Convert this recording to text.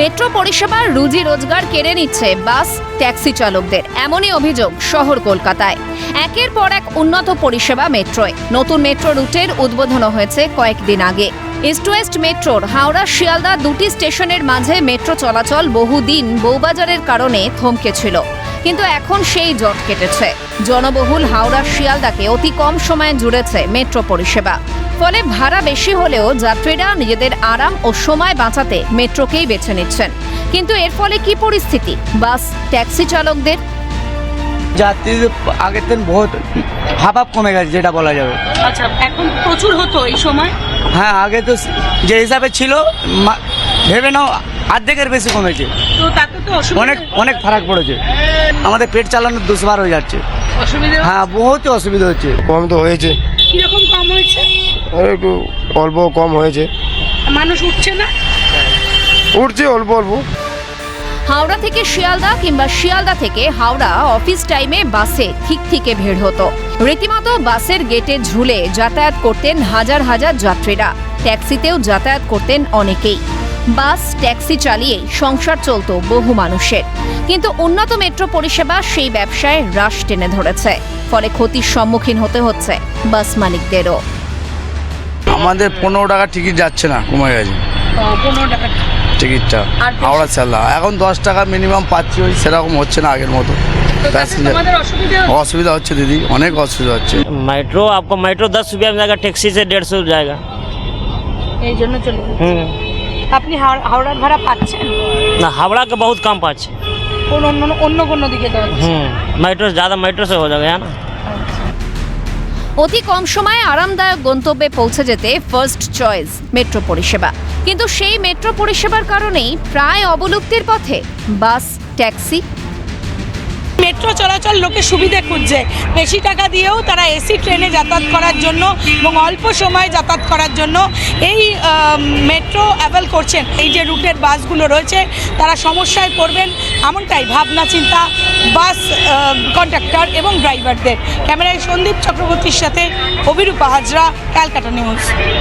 Metro পরিষেবার রুজি রোজগার কেড়ে নিচ্ছে বাস ট্যাক্সি চালকদের। এমনই অভিযোগ শহর কলকাতায়। একের পর এক উন্নত পরিষেবা মেট্রোয়। নতুন মেট্রো রুটের উদ্বোধন হয়েছে কয়েকদিন আগে। ইস্ট ওয়েস্ট মেট্রোর হাওড়া শিয়ালদা দুটি স্টেশনের মাঝে মেট্রো চলাচল বহুদিন বৌবাজারের কারণে থমকে ছিল কিন্তু এখন সেই জট কেটেছে। জনবহুল হাওড়া শিয়ালদাকে অতি কম সময়ে জুড়েছে মেট্রো পরিষেবা। ফলে ভাড়া বেশি হলেও যাত্রীরা নিজেদের আরাম ও সময় বাঁচাতে মেট্রোকেই বেছে নিচ্ছেন। কিন্তু এর ফলে কি পরিস্থিতি? বাস ট্যাক্সি চালকদের? যাত্রীদের আগের দিন বহুত হাফ কমে গেছে যেটা বলা যাবে। আচ্ছা এখন প্রচুর হতো এই সময়? হ্যাঁ আগে তো যে হিসাবে ছিল ভেবে নাও অর্ধেকের বেশি কমেছে। তো তাতে তো অসুবিধা অনেক অনেক ফারাক পড়েছে। আমাদের পেট চালানোর দুশবার হয়ে যাচ্ছে। হ্যাঁ বহুত অসুবিধা হচ্ছে। কম তো হয়েছে। কীরকম কম হয়েছে? একটু অল্প কম হয়েছে। মানুষ উঠছে না? উঠছে অল্প অল্প। হাওড়া থেকে শিয়ালদা কিংবা শিয়ালদা থেকে হাওড়া অফিস টাইমে বাসে ঠিক থেকে ভিড় হতো। রীতিমতো বাসের গেটে ঝুলে যাতায়াত করতেন হাজার হাজার যাত্রীরা। ট্যাক্সিতেও যাতায়াত করতেন অনেকেই। বাস ট্যাক্সি চালিয়ে সংসার চলতো বহু মানুষের কিন্তু উন্নত মেট্রো পরিষেবা সেই ব্যবসায় হ্রাস টেনে ধরেছে ফলে ক্ষতির সম্মুখীন হতে হচ্ছে বাস মালিকদেরও আমাদের পনেরো টাকা টিকিট যাচ্ছে না কমে গেছে পনেরো টাকা টিকিটটা আর হাওড়া চাল্লা এখন দশ টাকা মিনিমাম পাচ্ছি ওই সেরকম হচ্ছে না আগের মতো তো তাতে প্যাসেঞ্জার তোমাদের অসুবিধা অসুবিধা হচ্ছে দিদি অনেক অসুবিধা হচ্ছে मेट्रो आपको मेट्रो दस रुपया में जाएगा टैक्सी से डेढ़ सौ जाएगा এই জন্য চলে যাচ্ছে। हम्म আপনি হাওড়- হাওড়ার ভাড়া পাচ্ছেন ना हावड़ा के बहुत कम पाँच কোন অন্য অন্য কোনো দিকে দেওয়া হচ্ছে? हम्म मेट्रो ज़्यादा मेट्रो से हो जाएगा है ना অতি কম সময়ে আরামদায়ক গন্তব্যে পৌঁছে যেতে ফার্স্ট চয়েস মেট্রো পরিষেবা কিন্তু সেই মেট্রো পরিষেবার কারণেই প্রায় অবলুপ্তির পথে বাস ট্যাক্সি মেট্রো চলাচল লোকে সুবিধে খুঁজছে বেশি টাকা দিয়েও তারা এসি ট্রেনে যাতায়াত করার জন্য এবং অল্প সময়ে যাতায়াত করার জন্য এই আম, মেট্রো অ্যাভেল করছেন। এই যে রুটের বাসগুলো রয়েছে, তারা সমস্যায় পড়বেন এমনটাই ভাবনা, চিন্তা বাস কন্ডাক্টর এবং ড্রাইভারদের ক্যামেরায় সন্দীপ চক্রবর্তীর সাথে অভিরূপা হাজরা, ক্যালকাটা নিউজ।